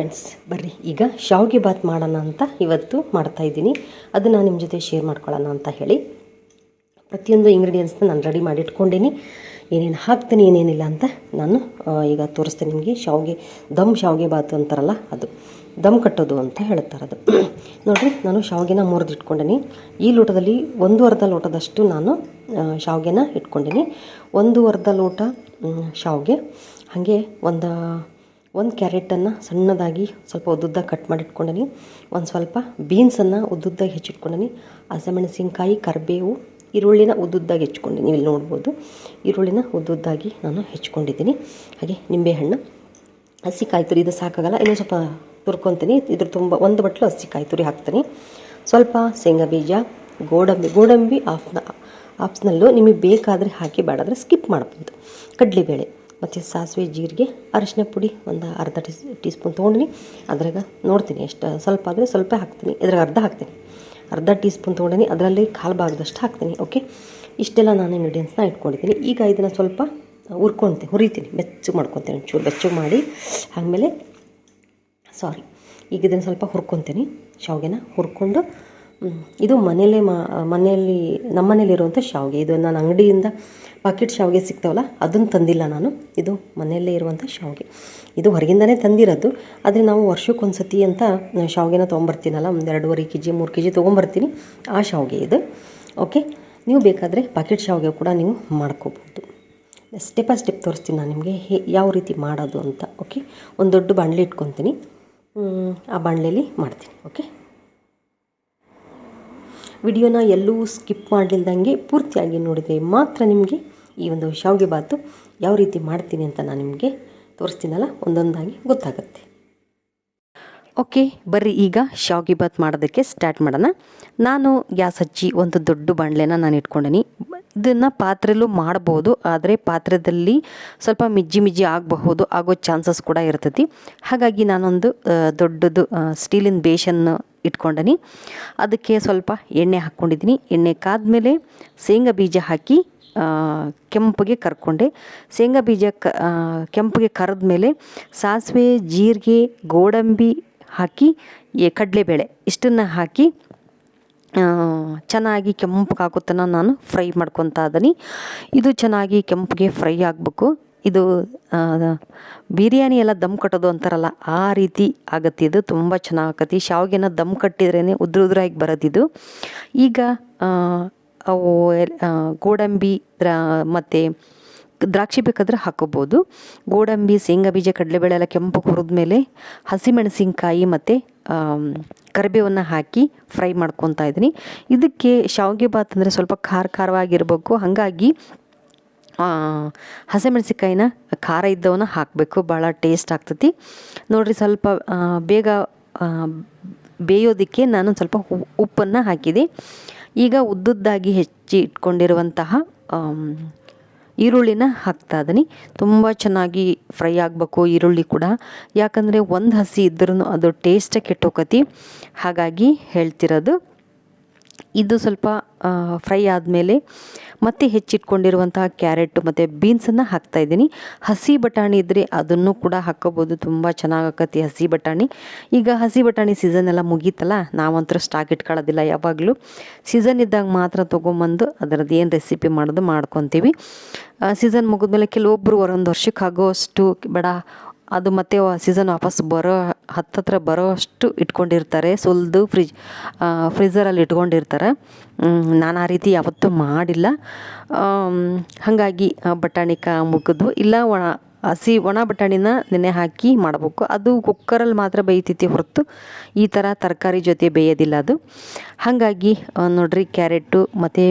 Friends ಬರ್ರಿ. ಈಗ ಶಾವಿಗೆ ಬಾತ್ ಮಾಡೋಣ ಅಂತ ಇವತ್ತು ಮಾಡ್ತಾ ಇದ್ದೀನಿ. ಅದನ್ನು ನಿಮ್ಮ ಜೊತೆ ಶೇರ್ ಮಾಡ್ಕೊಳ್ಳೋಣ ಅಂತ ಹೇಳಿ. ಪ್ರತಿಯೊಂದು ಇಂಗ್ರೀಡಿಯೆಂಟ್ಸ್ನ ನಾನು ರೆಡಿ ಮಾಡಿ ಇಟ್ಕೊಂಡೀನಿ. ಏನೇನು ಹಾಕ್ತೀನಿ, ಏನೇನಿಲ್ಲ ಅಂತ ನಾನು ಈಗ ತೋರಿಸ್ತೀನಿ ನಿಮಗೆ. ಶಾವಿಗೆ, ದಮ್ ಶಾವಿಗೆ ಬಾತು ಅಂತಾರಲ್ಲ ಅದು. ದಮ್ ಕಟ್ಟೋದು ಅಂತ ಹೇಳ್ತಾರೆ ಅದು. ನೋಡಿರಿ, ನಾನು ಶಾವಿಗೆನ ಮುರಿದು ಇಟ್ಕೊಂಡೀನಿ. ಈ ಲೋಟದಲ್ಲಿ ಒಂದು ಅರ್ಧ ಲೋಟದಷ್ಟು ನಾನು ಶಾವಿಗೆನ ಇಟ್ಕೊಂಡೀನಿ. ಒಂದು ಅರ್ಧ ಲೋಟ ಶಾವಿಗೆ. ಹಾಗೆ ಒಂದು ಒಂದು ಕ್ಯಾರೆಟನ್ನು ಸಣ್ಣದಾಗಿ ಸ್ವಲ್ಪ ಉದ್ದುದ್ದ ಕಟ್ ಮಾಡಿ ಇಟ್ಕೊಂಡೀನಿ ಒಂದು ಸ್ವಲ್ಪ ಬೀನ್ಸನ್ನು ಉದ್ದುದ್ದಾಗಿ ಹೆಚ್ಚಿಟ್ಕೊಂಡನಿ. ಹಸಿಮೆಣಸಿನ್ಕಾಯಿ, ಕರಿಬೇವು, ಈರುಳ್ಳಿನ ಉದ್ದುದ್ದಾಗಿ ಹೆಚ್ಕೊಂಡಿನಿ ನೀವು ಇಲ್ಲಿ ನೋಡ್ಬೋದು. ಈರುಳ್ಳಿನ ಉದ್ದುದ್ದಾಗಿ ನಾನು ಹೆಚ್ಕೊಂಡಿದ್ದೀನಿ ಹಾಗೆ ನಿಂಬೆಹಣ್ಣು ಹಸಿ ಕಾಯಿ ತುರಿ, ಇದು ಸಾಕಾಗಲ್ಲ. ಇನ್ನೂ ಸ್ವಲ್ಪ ತುರ್ಕೊತೀನಿ. ಇದ್ರ ತುಂಬ, ಒಂದು ಬಟ್ಲು ಹಸಿ ಕಾಯಿ ತುರಿ ಹಾಕ್ತೀನಿ. ಸ್ವಲ್ಪ ಶೇಂಗಾ ಬೀಜ, ಗೋಡಂಬಿ ಗೋಡಂಬಿ ಆಫ್ನ, ಆಫ್ಸ್ನಲ್ಲೂ ನಿಮಗೆ ಬೇಕಾದರೆ ಹಾಕಿ ಬೇಡಾದರೆ ಸ್ಕಿಪ್ ಮಾಡ್ಬೋದು. ಕಡಲೆಬೇಳೆ. ಮತ್ತು ಸಾಸಿವೆ ಜೀರಿಗೆ, ಅರಿಶಿನ ಪುಡಿ ಒಂದು ಅರ್ಧ ಟೀ ಟೀ ಸ್ಪೂನ್ ತೊಗೊಂಡಿನಿ. ಅದ್ರಾಗ ನೋಡ್ತೀನಿ ಎಷ್ಟು ಸ್ವಲ್ಪ ಆದರೆ ಸ್ವಲ್ಪ ಹಾಕ್ತೀನಿ. ಇದ್ರಾಗ ಅರ್ಧ ಹಾಕ್ತೀನಿ. ಅರ್ಧ ಟೀ ಸ್ಪೂನ್ ತೊಗೊಂಡಿನಿ. ಅದರಲ್ಲಿ ಕಾಲು ಭಾಗದಷ್ಟು ಹಾಕ್ತೀನಿ ಓಕೆ ಇಷ್ಟೆಲ್ಲ ನಾನು ಇಂಗ್ರೀಡಿಯೆಂಟ್ಸ್ನ ಇಟ್ಕೊಂಡಿದ್ದೀನಿ. ಈಗ ಇದನ್ನು ಸ್ವಲ್ಪ ಹುರ್ಕೊತೀನಿ, ಹುರಿತೀನಿ. ಬೆಚ್ಚಗೆ ಮಾಡ್ಕೊತೀನಿ ಒಂಚೂರು, ಬೆಚ್ಚಗೆ ಮಾಡಿ ಆಮೇಲೆ ಸಾರಿ ಈಗ ಇದನ್ನು ಸ್ವಲ್ಪ ಹುರ್ಕೊತೀನಿ. ಶಾವಿಗೆನ ಹುರ್ಕೊಂಡು ಇದು ಮನೆಯಲ್ಲೇ ಮಾ, ಮನೆಯಲ್ಲಿ ನಮ್ಮ ಮನೇಲಿರುವಂಥ ಶಾವಿಗೆ. ಇದು ನಾನು ಅಂಗಡಿಯಿಂದ ಪಾಕೆಟ್ ಶಾವಿಗೆ ಸಿಗ್ತಾವಲ್ಲ, ಅದನ್ನು ತಂದಿಲ್ಲ ನಾನು. ಇದು ಮನೆಯಲ್ಲೇ ಇರುವಂಥ ಶಾವಿಗೆ. ಇದು ಹೊರಗಿಂದನೇ ತಂದಿರೋದು. ಆದರೆ ನಾವು ವರ್ಷಕ್ಕೊಂದು ಸತಿ ಅಂತ ಶಾವಿಗೆನ ತೊಗೊಂಬರ್ತೀನಲ್ಲ, ಒಂದು ಎರಡೂವರೆ ಕೆ ಜಿ ಮೂರು ಕೆ ಜಿ ತೊಗೊಂಬರ್ತೀನಿ ಆ ಶಾವಿಗೆ ಇದು. ಓಕೆ? ನೀವು ಬೇಕಾದರೆ ಪಾಕೆಟ್ ಶಾವಿಗೆ ಕೂಡ ನೀವು ಮಾಡ್ಕೋಬೋದು. ಸ್ಟೆಪ್ ಬೈ ಸ್ಟೆಪ್ ತೋರಿಸ್ತೀನಿ ನಾನು ನಿಮಗೆ, ಹೇ, ಯಾವ ರೀತಿ ಮಾಡೋದು ಅಂತ. ಓಕೆ? ಒಂದು ದೊಡ್ಡ ಬಾಣಲೆ ಇಟ್ಕೊತೀನಿ. ಆ ಬಾಣಲೆಯಲ್ಲಿ ಮಾಡ್ತೀನಿ. ಓಕೆ? ವಿಡಿಯೋನ ಎಲ್ಲೂ ಸ್ಕಿಪ್ ಮಾಡಲಿಲ್ದಂಗೆ ಪೂರ್ತಿಯಾಗಿ ನೋಡಿದರೆ ಮಾತ್ರ ನಿಮಗೆ ಈ ಒಂದು ಶಾವಿಗೆ ಬಾತು ಯಾವ ರೀತಿ ಮಾಡ್ತೀನಿ ಅಂತ ನಾನು ನಿಮಗೆ ತೋರಿಸ್ತೀನಲ್ಲ, ಒಂದೊಂದಾಗಿ ಗೊತ್ತಾಗುತ್ತೆ. ಓಕೆ, ಬರ್ರಿ ಈಗ ಶಾವಿಗೆ ಬಾತ್ ಮಾಡೋದಕ್ಕೆ ಸ್ಟಾರ್ಟ್ ಮಾಡೋಣ. ನಾನು ಗ್ಯಾಸ್ ಹಚ್ಚಿ ಒಂದು ದೊಡ್ಡ ಬಾಣಲೆನ ನಾನು ಇಟ್ಕೊಂಡೀನಿ. ಇದನ್ನು ಪಾತ್ರೆಲ್ಲೂ ಮಾಡ್ಬೋದು, ಆದರೆ ಪಾತ್ರೆದಲ್ಲಿ ಸ್ವಲ್ಪ ಮಿಜ್ಜಿ ಮಿಜ್ಜಿ ಆಗಬಹುದು, ಆಗೋ ಚಾನ್ಸಸ್ ಕೂಡ ಇರ್ತೈತಿ. ಹಾಗಾಗಿ ನಾನೊಂದು ದೊಡ್ಡದು ಸ್ಟೀಲಿನ ಬೇಷನ್ನು ಇಟ್ಕೊಂಡಿನಿ. ಅದಕ್ಕೆ ಸ್ವಲ್ಪ ಎಣ್ಣೆ ಹಾಕ್ಕೊಂಡಿದ್ದೀನಿ ಎಣ್ಣೆ ಕಾದ್ಮೇಲೆ ಶೇಂಗಾ ಬೀಜ ಹಾಕಿ ಕೆಂಪಗೆ ಕರ್ಕೊಂಡೆ. ಶೇಂಗಾ ಬೀಜ ಕ ಕೆಂಪಗೆ ಕರೆದ್ಮೇಲೆ ಸಾಸಿವೆ, ಜೀರಿಗೆ, ಗೋಡಂಬಿ ಹಾಕಿ, ಈ ಕಡಲೆಬೇಳೆ ಇಷ್ಟನ್ನು ಹಾಕಿ ಚೆನ್ನಾಗಿ ಕೆಂಪಗೆ ಆಗೋ ನಾನು ಫ್ರೈ ಮಾಡ್ಕೊತಾ ಇದ್ದೀನಿ. ಇದು ಚೆನ್ನಾಗಿ ಕೆಂಪಗೆ ಫ್ರೈ ಆಗಬೇಕು. ಇದು ಬಿರಿಯಾನಿ ಎಲ್ಲ ದಮ್ ಕಟ್ಟೋದು ಅಂತಾರಲ್ಲ, ಆ ರೀತಿ ಆಗತ್ತೆ ಇದು, ತುಂಬ ಚೆನ್ನಾಗತ್ತೆ ಶಾವಿಗೆನ ದಮ್ ಕಟ್ಟಿದ್ರೇ ಉದ್ರ ಉದ್ರಾಗಿ ಬರೋದಿದು ಈಗ ಅವು ಗೋಡಂಬಿ ಮತ್ತು ದ್ರಾಕ್ಷಿ ಬೇಕಾದರೆ ಹಾಕೋಬೋದು. ಗೋಡಂಬಿ, ಶೇಂಗಾ ಬೀಜ, ಕಡಲೆಬೇಳೆ ಎಲ್ಲ ಕೆಂಪು ಹುರಿದ ಮೇಲೆ ಹಸಿಮೆಣಸಿನ್ಕಾಯಿ ಮತ್ತು ಕರಿಬೇವನ್ನು ಹಾಕಿ ಫ್ರೈ ಮಾಡ್ಕೊತಾ ಇದ್ದೀನಿ. ಇದಕ್ಕೆ ಶಾವಿಗೆ ಬಾತ್ ಅಂದರೆ ಸ್ವಲ್ಪ ಖಾರ ಖಾರವಾಗಿರ್ಬೇಕು. ಹಾಗಾಗಿ ಹಸಿ ಹಸಿಮೆಣಸಿನ್ಕಾಯಿನ ಖಾರ ಇದ್ದವನ್ನ ಹಾಕಬೇಕು. ಭಾಳ ಟೇಸ್ಟ್ ಆಗ್ತೈತಿ. ನೋಡಿರಿ ಸ್ವಲ್ಪ ಬೇಗ ಬೇಯೋದಕ್ಕೆ ನಾನು ಸ್ವಲ್ಪ ಉಪ್ಪನ್ನು ಹಾಕಿದೆ. ಈಗ ಉದ್ದುದ್ದಾಗಿ ಹೆಚ್ಚಿ ಇಟ್ಕೊಂಡಿರುವಂತಹ ಈರುಳ್ಳಿನ ಹಾಕ್ತಾ ಇದ್ದೀನಿ. ತುಂಬ ಚೆನ್ನಾಗಿ ಫ್ರೈ ಆಗಬೇಕು ಈರುಳ್ಳಿ ಕೂಡ. ಯಾಕಂದರೆ ಒಂದು ಹಸಿ ಇದ್ರೂ ಅದು ಟೇಸ್ಟೇ ಕೆಟ್ಟೋಕತಿ. ಹಾಗಾಗಿ ಹೇಳ್ತಿರೋದು, ಇದು ಸ್ವಲ್ಪ ಫ್ರೈ ಆದಮೇಲೆ ಮತ್ತೆ ಹೆಚ್ಚಿಟ್ಕೊಂಡಿರುವಂತಹ ಕ್ಯಾರೆಟ್ ಮತ್ತು ಬೀನ್ಸನ್ನು ಹಾಕ್ತಾ ಇದ್ದೀನಿ. ಹಸಿ ಬಟಾಣಿ ಇದ್ದರೆ ಅದನ್ನು ಕೂಡ ಹಾಕ್ಕೋಬೋದು ತುಂಬ ಚೆನ್ನಾಗಾಕತಿ ಹಸಿ ಬಟಾಣಿ. ಈಗ ಹಸಿ ಬಟಾಣಿ ಸೀಸನ್ ಎಲ್ಲ ಮುಗೀತಲ್ಲ ನಾವಂತೂ ಸ್ಟಾಕ್ ಇಟ್ಕೊಳ್ಳೋದಿಲ್ಲ ಯಾವಾಗಲೂ. ಸೀಸನ್ ಇದ್ದಾಗ ಮಾತ್ರ ತೊಗೊಂಬಂದು ಅದರದ್ದು ಏನು ರೆಸಿಪಿ ಮಾಡೋದು ಮಾಡ್ಕೊತೀವಿ. ಸೀಸನ್ ಮುಗಿದ್ಮೇಲೆ ಕೆಲವೊಬ್ಬರು ಒಂದು ವರ್ಷಕ್ಕೆ ಆಗೋಷ್ಟು ಬೇಡ ಅದು ಮತ್ತೆ ಸೀಸನ್ ವಾಪಸ್ ಬರೋ ಹತ್ತತ್ರ ಬರೋ ಅಷ್ಟು ಇಟ್ಕೊಂಡಿರ್ತಾರೆ. ಸುಲಿದು ಫ್ರಿಜ್ ಫ್ರೀಝರಲ್ಲಿ ಇಟ್ಕೊಂಡಿರ್ತಾರೆ. ನಾನು ಆ ರೀತಿ ಯಾವತ್ತೂ ಮಾಡಿಲ್ಲ. ಹಾಗಾಗಿ ಬಟಾಣಿಕ ಮುಗಿದ್ವು ಇಲ್ಲ, ಒಣ, ಹಸಿ ಒಣ ಬಟಾಣಿನ ನೆನೆ ಹಾಕಿ ಮಾಡಬೇಕು. ಅದು ಕುಕ್ಕರಲ್ಲಿ ಮಾತ್ರ ಬೇಯ್ತೈತಿ ಹೊರತು. ಈ ಥರ ತರಕಾರಿ ಜೊತೆ ಬೇಯೋದಿಲ್ಲ ಅದು. ಹಾಗಾಗಿ ನೋಡ್ರಿ ಕ್ಯಾರೆಟು ಮತ್ತು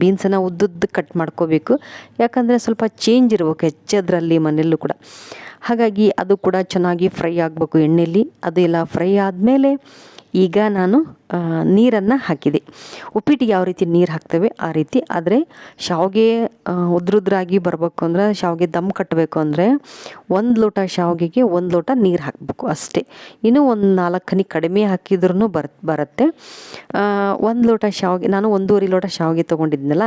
ಬೀನ್ಸನ್ನು ಉದ್ದುದ್ದು ಕಟ್ ಮಾಡ್ಕೋಬೇಕು. ಯಾಕಂದರೆ ಸ್ವಲ್ಪ ಚೇಂಜ್ ಇರ್ಬೇಕು ಹೆಚ್ಚದ್ರಲ್ಲಿ ಮನೆಯಲ್ಲೂ ಕೂಡ. ಹಾಗಾಗಿ ಅದು ಕೂಡ ಚೆನ್ನಾಗಿ ಫ್ರೈ ಆಗಬೇಕು ಎಣ್ಣೆಯಲ್ಲಿ ಅದೆಲ್ಲ ಫ್ರೈ ಆದಮೇಲೆ ಈಗ ನಾನು ನೀರನ್ನು ಹಾಕಿದೆ. ಉಪ್ಪಿಟ್ಟಿಗೆ ಯಾವ ರೀತಿ ನೀರು ಹಾಕ್ತೇವೆ ಆ ರೀತಿ. ಆದರೆ ಶಾವಿಗೆ ಉದ್ರುದ್ರಾಗಿ ಬರಬೇಕು ಅಂದರೆ ಶಾವಿಗೆ ದಮ್ ಕಟ್ಟಬೇಕು ಅಂದರೆ ಒಂದು ಲೋಟ ಶಾವಿಗೆಗೆ ಒಂದು ಲೋಟ ನೀರು ಹಾಕಬೇಕು ಅಷ್ಟೇ. ಇನ್ನೂ ಒಂದು ನಾಲ್ಕು ಹನಿ ಕಡಿಮೆ ಹಾಕಿದ್ರೂ ಬರ್, ಬರುತ್ತೆ. ಒಂದು ಲೋಟ ಶಾವಿಗೆ, ನಾನು ಒಂದೂವರೆ ಲೋಟ ಶಾವಿಗೆ ತೊಗೊಂಡಿದ್ನಲ್ಲ,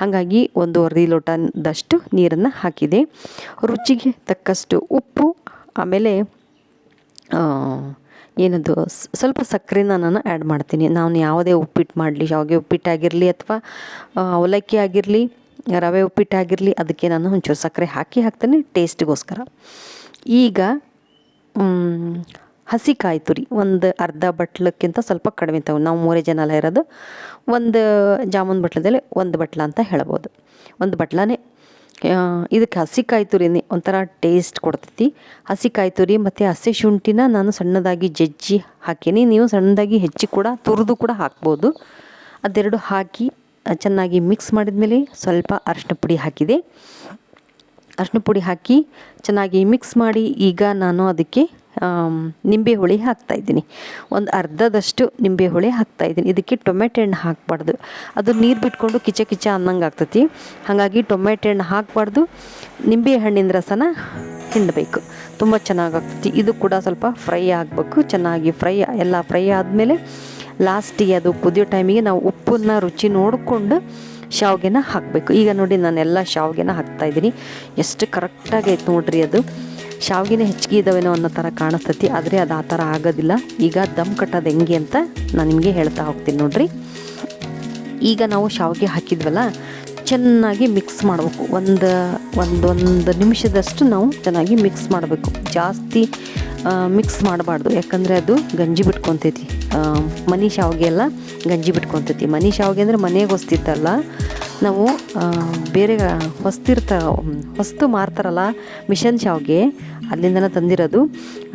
ಹಾಗಾಗಿ ಒಂದೂವರೆ ಲೋಟದಷ್ಟು ನೀರನ್ನು ಹಾಕಿದೆ. ರುಚಿಗೆ ತಕ್ಕಷ್ಟು ಉಪ್ಪು, ಆಮೇಲೆ ಏನದು ಸ್ವಲ್ಪ ಸಕ್ಕರೆನ ನಾನು ಆ್ಯಡ್ ಮಾಡ್ತೀನಿ. ನಾನು ಯಾವುದೇ ಉಪ್ಪಿಟ್ಟು ಮಾಡಲಿ, ಶಾವಿಗೆ ಉಪ್ಪಿಟ್ಟಾಗಿರಲಿ ಅಥವಾ ಅವಲಕ್ಕಿ ಆಗಿರಲಿ, ರವೆ ಉಪ್ಪಿಟ್ಟಾಗಿರಲಿ ಅದಕ್ಕೆ ನಾನು ಒಂಚೂರು ಸಕ್ಕರೆ ಹಾಕಿ ಹಾಕ್ತೇನೆ ಟೇಸ್ಟಿಗೋಸ್ಕರ ಈಗ ಹಸಿ ಕಾಯಿ ತುರಿ, ಒಂದು ಅರ್ಧ ಬಟ್ಲಕ್ಕಿಂತ ಸ್ವಲ್ಪ ಕಡಿಮೆ ತಗೊಂಡು ನಾವು ಮೂರೇ ಜನ ಎಲ್ಲ ಇರೋದು, ಒಂದು ಜಾಮೂನ್ ಬಟ್ಲದಲ್ಲಿ ಒಂದು ಬಟ್ಲ ಅಂತ ಹೇಳ್ಬೋದು. ಒಂದು ಬಟ್ಲನೇ ಇದಕ್ಕೆ ಹಸಿ ಕಾಯಿ ತುರಿನೇ ಒಂಥರ ಟೇಸ್ಟ್ ಕೊಡ್ತೈತಿ. ಹಸಿ ಕಾಯಿ ತುರಿ ಮತ್ತು ಹಸಿ ಶುಂಠಿನ ನಾನು ಸಣ್ಣದಾಗಿ ಜಜ್ಜಿ ಹಾಕೀನಿ. ನೀವು ಸಣ್ಣದಾಗಿ ಹೆಚ್ಚಿ ಕೂಡ ತುರಿದು ಕೂಡ ಹಾಕ್ಬೋದು. ಅದೆರಡು ಹಾಕಿ ಚೆನ್ನಾಗಿ ಮಿಕ್ಸ್ ಮಾಡಿದ್ಮೇಲೆ ಸ್ವಲ್ಪ ಅರಿಶಿನ ಪುಡಿ ಹಾಕಿದೆ. ಅರಿಶಿನ ಪುಡಿ ಹಾಕಿ ಚೆನ್ನಾಗಿ ಮಿಕ್ಸ್ ಮಾಡಿ ಈಗ ನಾನು ಅದಕ್ಕೆ ನಿಂಬೆ ಹುಳಿ ಹಾಕ್ತಾಯಿದ್ದೀನಿ ಒಂದು ಅರ್ಧದಷ್ಟು ನಿಂಬೆ ಹುಳಿ ಹಾಕ್ತಾಯಿದ್ದೀನಿ ಇದಕ್ಕೆ ಟೊಮೆಟೊ ಹಣ್ಣು ಹಾಕಬಾರ್ದು. ಅದು ನೀರು ಬಿಟ್ಕೊಂಡು ಕಿಚ ಕಿಚ ಅನ್ನಂಗೆ ಆಗ್ತೈತಿ. ಹಾಗಾಗಿ ಟೊಮೆಟೊ ಹಣ್ಣು ಹಾಕಬಾರ್ದು. ನಿಂಬೆ ಹಣ್ಣಿನ ರಸನ ಹಿಂಡಬೇಕು. ತುಂಬ ಚೆನ್ನಾಗಾಗ್ತೈತಿ ಇದು ಕೂಡ ಸ್ವಲ್ಪ ಫ್ರೈ ಆಗಬೇಕು. ಚೆನ್ನಾಗಿ ಫ್ರೈ ಎಲ್ಲ ಫ್ರೈ ಆದಮೇಲೆ ಲಾಸ್ಟಿಗೆ ಅದು ಕುದಿಯೋ ಟೈಮಿಗೆ ನಾವು ಉಪ್ಪನ್ನ ರುಚಿ ನೋಡಿಕೊಂಡು ಶಾವ್ಗೆನ ಹಾಕಬೇಕು. ಈಗ ನೋಡಿ ನಾನೆಲ್ಲ ಶಾವ್ಗೆನ ಹಾಕ್ತಾಯಿದ್ದೀನಿ ಎಷ್ಟು ಕರೆಕ್ಟಾಗೈತೆ ನೋಡ್ರಿ ಅದು. ಶಾವ್ಗೆನೇ ಹೆಚ್ಚಿಗೆ ಇದ್ದಾವೇನೋ ಅನ್ನೋ ಥರ ಕಾಣಿಸ್ತೈತಿ, ಆದರೆ ಅದು ಆ ಥರ ಆಗೋದಿಲ್ಲ. ಈಗ ದಮ್ ಕಟ್ಟೋದು ಹೆಂಗೆ ಅಂತ ನಾನು ನಿಮಗೆ ಹೇಳ್ತಾ ಹೋಗ್ತೀನಿ ನೋಡ್ರಿ. ಈಗ ನಾವು ಶಾವಿಗೆ ಹಾಕಿದ್ವಲ್ಲ ಚೆನ್ನಾಗಿ ಮಿಕ್ಸ್ ಮಾಡಬೇಕು. ಒಂದು, ಒಂದೊಂದು ನಿಮಿಷದಷ್ಟು ನಾವು ಚೆನ್ನಾಗಿ ಮಿಕ್ಸ್ ಮಾಡಬೇಕು. ಜಾಸ್ತಿ ಮಿಕ್ಸ್ ಮಾಡಬಾರ್ದು. ಯಾಕಂದರೆ ಅದು ಗಂಜಿ ಬಿಟ್ಕೊತೈತಿ. ಮನಿ ಶಾವಿಗೆ ಎಲ್ಲ ಗಂಜಿ ಬಿಟ್ಕೊತೈತಿ. ಮನಿ ಶಾವಿಗೆ ಅಂದರೆ ಮನೆಗೆ ಹೊಸ್ತಿತ್ತಲ್ಲ ನಾವು ಬೇರೆ ಹೊಸ್ತಿರ್ತ ಹೊಸ್ತು ಮಾರ್ತಾರಲ್ಲ ಮಿಷನ್ ಶಾವಿಗೆ, ಅಲ್ಲಿಂದನೇ ತಂದಿರೋದು.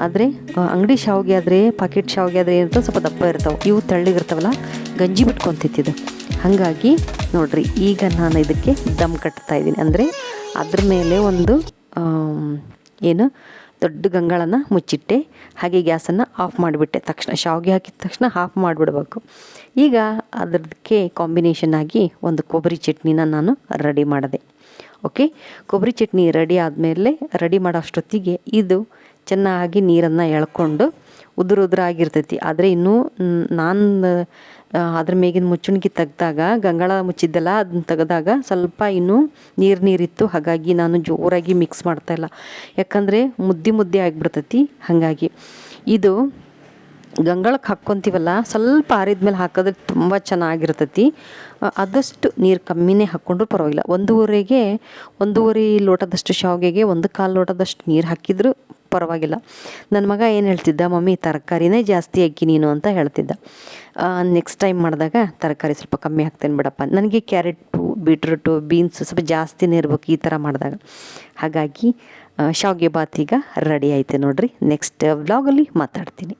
ಆದರೆ ಅಂಗಡಿ ಶಾವಿಗೆ ಆದರೆ, ಪಾಕೆಟ್ ಶಾವಿಗೆ ಆದರೆ ಏನಿರ್ತವೆ ಸ್ವಲ್ಪ ದಪ್ಪ ಇರ್ತಾವೆ. ಇವು ತಳ್ಳಿಗಿರ್ತಾವಲ್ಲ ಗಂಜಿ ಬಿಟ್ಕೊತೈತಿ ಇದು. ಹಾಗಾಗಿ ನೋಡ್ರಿ, ಈಗ ನಾನು ಇದಕ್ಕೆ ದಮ್ ಕಟ್ತಾ ಇದ್ದೀನಿ. ಅಂದರೆ ಅದ್ರ ಮೇಲೆ ಒಂದು ಏನು, ದೊಡ್ಡ ಗಂಗಾಳನ ಮುಚ್ಚಿಟ್ಟೆ. ಹಾಗೆ ಗ್ಯಾಸನ್ನು ಆಫ್ ಮಾಡಿಬಿಟ್ಟೆ. ತಕ್ಷಣ, ಶಾವಿಗೆ ಹಾಕಿದ ತಕ್ಷಣ ಆಫ್ ಮಾಡಿಬಿಡ್ಬೇಕು. ಈಗ ಅದಕ್ಕೆ ಕಾಂಬಿನೇಷನ್ ಆಗಿ ಒಂದು ಕೊಬ್ಬರಿ ಚಟ್ನಿನ ನಾನು ರೆಡಿ ಮಾಡಿದೆ. ಓಕೆ ಕೊಬ್ಬರಿ ಚಟ್ನಿ ರೆಡಿ ಆದಮೇಲೆ ರೆಡಿ ಮಾಡೋ ಅಷ್ಟೊತ್ತಿಗೆ ಇದು ಚೆನ್ನಾಗಿ ನೀರನ್ನು ಎಳ್ಕೊಂಡು ಉದುರು ಉದುರಾಗಿರ್ತೈತಿ ಆದರೆ ಇನ್ನೂ ನಾನು ಅದ್ರ ಮೇಗಿನ ಮುಚ್ಚುಣಿಕೆ ತೆಗ್ದಾಗ, ಗಂಗಾಳ ಮುಚ್ಚಿದ್ದೆಲ್ಲ ಅದನ್ನ ತೆಗೆದಾಗ ಸ್ವಲ್ಪ ಇನ್ನೂ ನೀರು ನೀರಿತ್ತು. ಹಾಗಾಗಿ ನಾನು ಜೋರಾಗಿ ಮಿಕ್ಸ್ ಮಾಡ್ತಾ ಇಲ್ಲ. ಯಾಕಂದರೆ ಮುದ್ದೆ ಮುದ್ದೆ ಆಗಿಬಿಡ್ತೈತಿ. ಹಾಗಾಗಿ ಇದು ಗಂಗಾಳಕ್ಕೆ ಹಾಕ್ಕೊತೀವಲ್ಲ, ಸ್ವಲ್ಪ ಆರಿದ ಮೇಲೆ ಹಾಕಿದ್ರೆ ತುಂಬ ಚೆನ್ನಾಗಿರ್ತೈತಿ. ಆದಷ್ಟು ನೀರು ಕಮ್ಮಿನೇ ಹಾಕ್ಕೊಂಡ್ರೂ ಪರವಾಗಿಲ್ಲ. ಒಂದೂವರೆಗೆ, ಒಂದೂವರೆ ಲೋಟದಷ್ಟು ಶಾವಿಗೆಗೆ, ಒಂದು ಕಾಲು ಲೋಟದಷ್ಟು ನೀರು ಹಾಕಿದರೂ ಪರವಾಗಿಲ್ಲ. ನನ್ನ ಮಗ ಏನು ಹೇಳ್ತಿದ್ದ? ಮಮ್ಮಿ, ತರಕಾರಿನೇ ಜಾಸ್ತಿ ಹಾಕಿ ನೀನು ಅಂತ ಹೇಳ್ತಿದ್ದ. ನೆಕ್ಸ್ಟ್ ಟೈಮ್ ಮಾಡಿದಾಗ ತರಕಾರಿ ಸ್ವಲ್ಪ ಕಮ್ಮಿ ಹಾಕ್ತೇನೆ ಬಿಡಪ್ಪ. ನನಗೆ ಕ್ಯಾರೆಟು ಬೀಟ್ರೂಟು ಬೀನ್ಸ್ ಸ್ವಲ್ಪ ಜಾಸ್ತಿನೇ ಇರ್ಬೇಕು ಈ ಥರ ಮಾಡಿದಾಗ. ಹಾಗಾಗಿ ಶಾವ್ಗೆ ಬಾತ್ ಈಗ ರೆಡಿ ಆಯಿತು ನೋಡಿರಿ. ನೆಕ್ಸ್ಟ್ ವ್ಲಾಗಲ್ಲಿ ಮಾತಾಡ್ತೀನಿ.